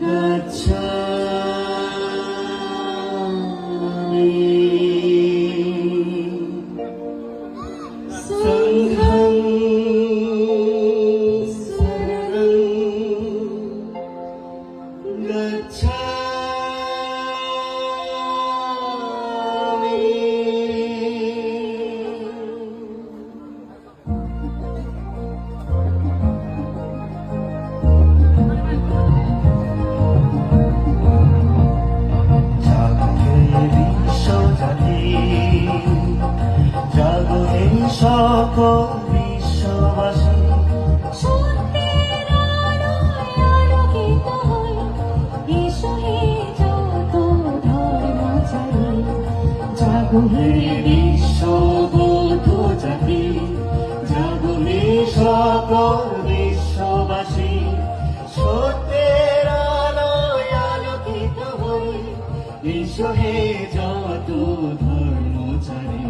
gacchami জাগহে বিশ্ববধু জাতি জাগহে সকল বিশ্ববাসী। সত্যের আলোয় আলোকিত হই বিশ্ব হে যত ধর্মচারী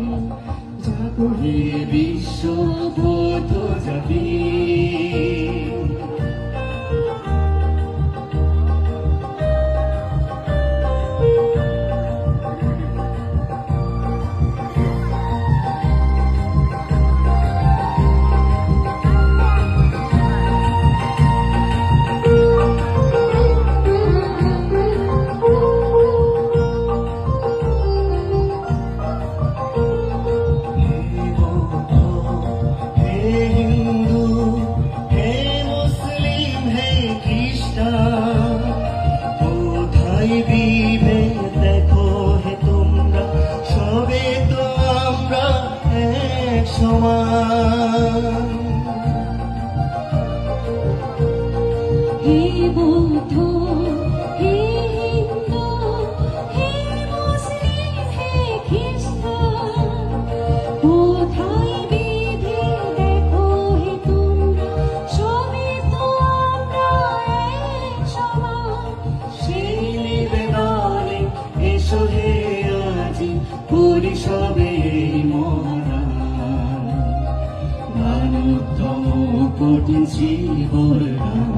ফুটেছি বললাম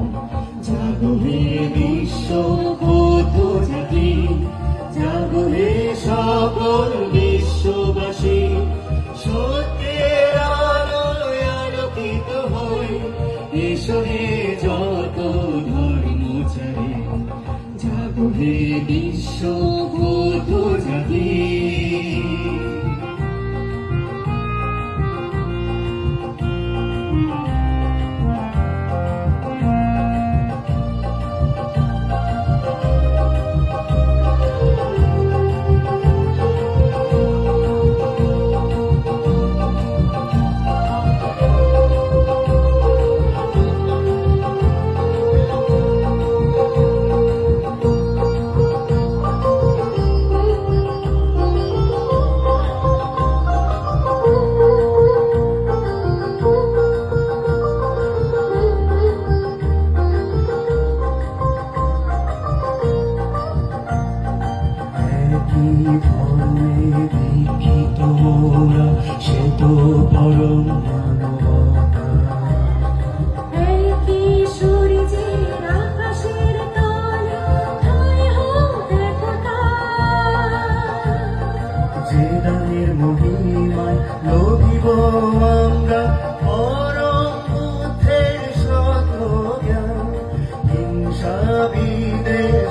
জাগো হে বিশ্ব কত জাতি জাগো হে সকল বিশ্ববাসী, সত্যের আলোয় আলোকিত হই এসো হে যত ধর্ম চাই জাগো বিশ্ব প্রেমের মহিমায় লোভিব আমরা। পরম সত হিংসা বিদেশ